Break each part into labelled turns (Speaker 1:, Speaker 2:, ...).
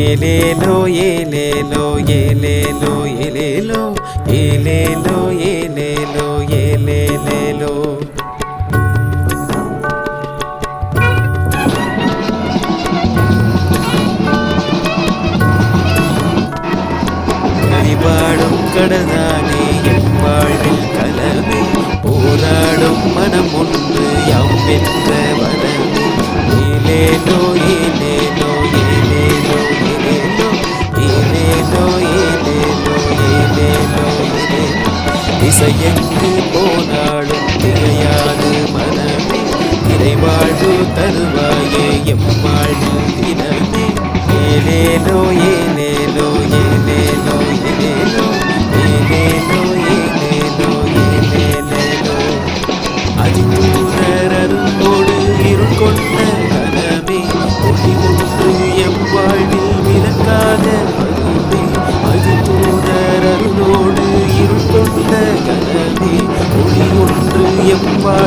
Speaker 1: ஏலேலோ ஏலேலோ ஏலேலோ ஏலேலோ ஏலேலோ ஏலேலோ ஏலேலேலோ கரிபாடும் கடதானே என் வாழ்வில் கலவே போராடும் மனம் ஒன்று யாம் பெற்ற ஆசை எங்கு போனாலும் திரையாது மனமே. இறைவாழ்வு தருவாயே எம் வாழ்வு தினமே. ஏழேனோ ஏன்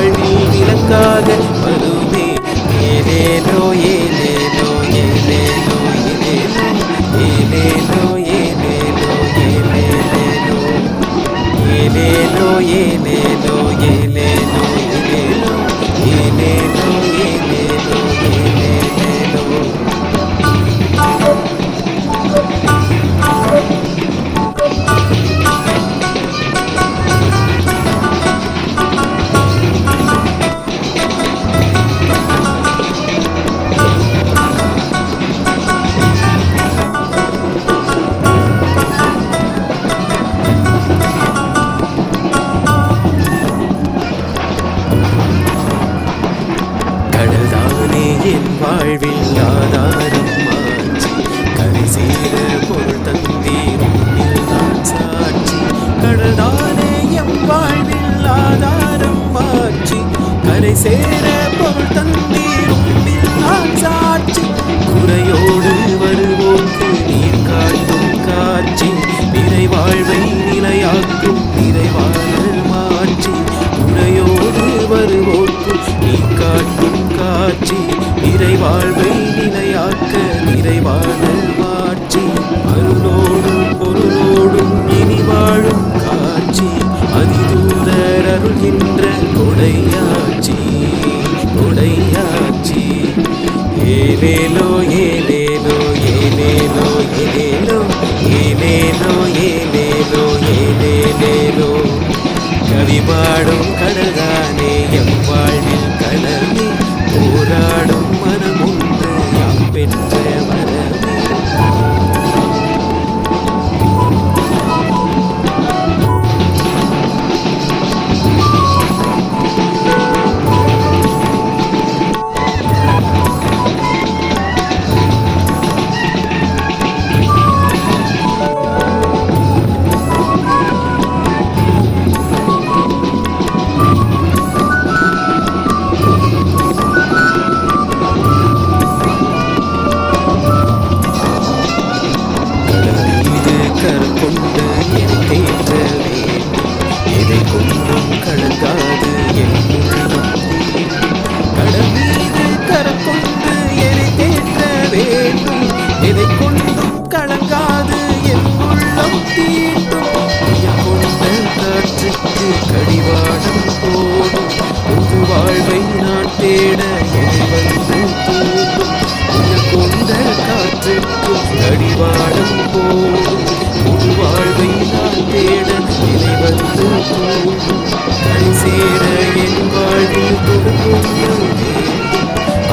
Speaker 1: எம் வாழ்வில் விளக்காத வருமே ஏலேலோ ஏலேலோ ஏலேலோ ஏலேலோ ஏலேலோ ஏலேலோ ஏலேலோ ஏலேலோ ஏலேலோ என் வாழ்வில் ஆதாரம் மாற்றி கரை சேர பொருள் தந்தீரும் சாட்சி. கடல்தானே என் வாழ்வில் ஆதாரம் மாற்றி கரை சேர பொருள் இறைவான. என் தேற்றவே இதை கொன்றும் கலங்காது என் கடல் மீது கரக்கொண்டு என தேற்ற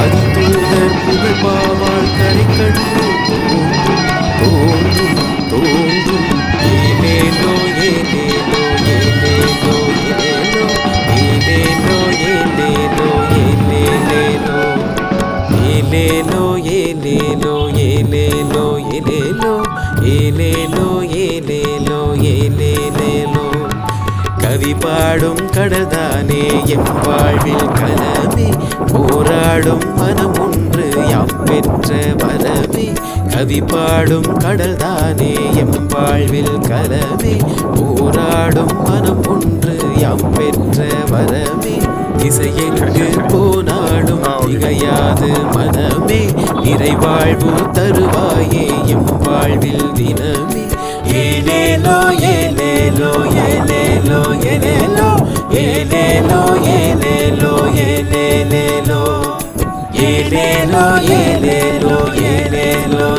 Speaker 1: அதிதூதர் புகழ்பாவால் கரை கட்டும் தோன்றும் தோன்றும் ஏனேனோ ஏனேனோ ஏனேனோ ஏனேனோ ஏனேனோ ஏனேனோ ஏனேனேனோ ஏனேனோ ஏனேனோ ஏனேனோ ஏனேனோ ஏனேனோ பாடும் கடதானே எம் வாழ்வில் கலமே போராடும் மனம் ஒன்று யாம் பெற்ற வரமே கவி பாடும் கடல்தானே எம் வாழ்வில் கலமே போராடும் மனம் ஒன்று யாம் பெற்ற வரமே இசையெங்கு போனாலும் திகையாது மனமே. நிறைவாழ்வு தருவாயே எம் வாழ்வில் தினமே. ஏலேலோ ఏనేలో ఏనేలో ఏనేలో ఏనేలో ఏనేలో ఏనేలో ఏనేలో ఏనేలో ఏనేలో